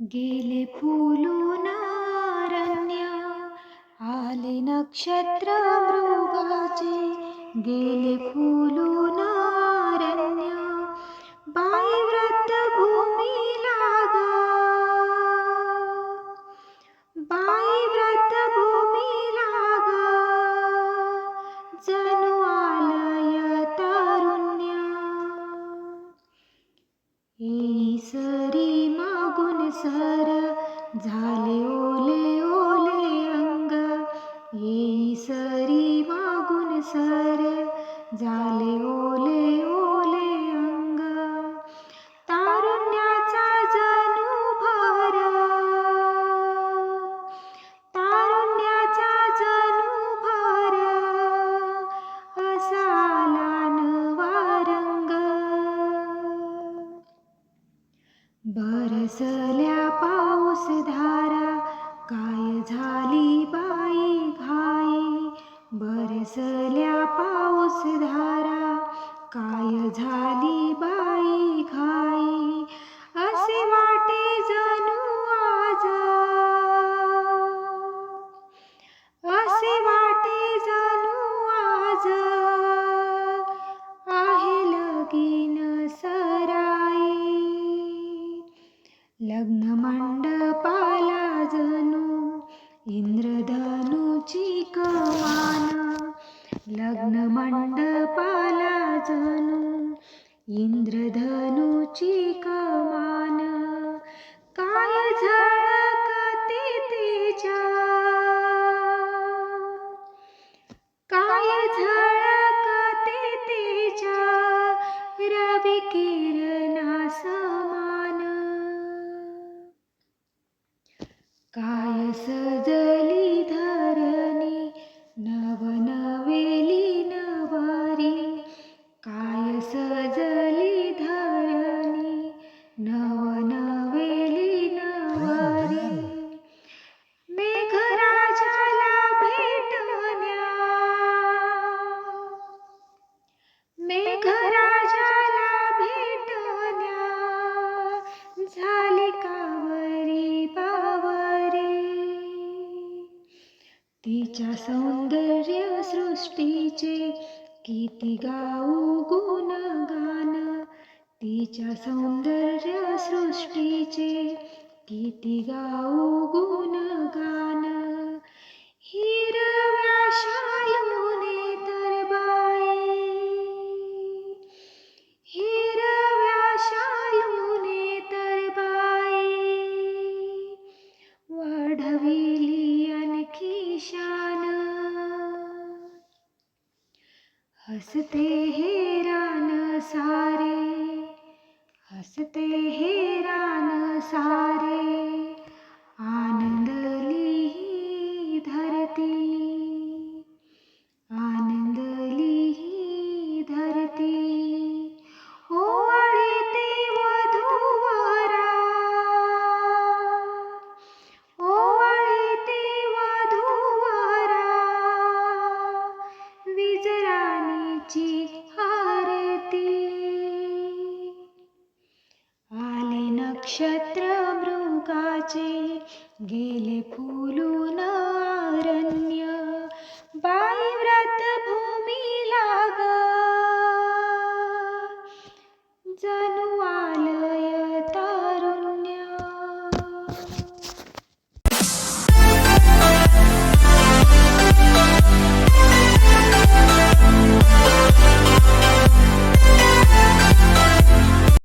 गेले फुलून अरण्य आले नक्षत्र मृगाचे गेले मागून सर झाले ओले ओले अंग येई सरी मागून सर झाले ओले ओले अंग. तारुण्याचा जणू भर तारुण्याचा जणू भर असा नवा रंग झाली बाई घाई असे वाटे जणू आज. असे वाटे जणू आज. आहे लगीन सराई. लग्न मंडपाला जणू इंद्रधनुची कमान. लग्न मंडपाला जणू इंद्रधनुची कमान. काय झळकते तेजा? काय झळकते तेजा? रवी किरणा समान काय सजली तिच्या सौंदर्य सृष्टीचे किती गाऊ गुणगान. तिच्या सौंदर्य सृष्टीचे किती गाऊ गुणगान. हिरा हसते हेरान सारे हसते हेरान सारे. नक्षत्र मृगाचे गेले फुलून अरण्य बायव्रत भूमी लाग जनुआ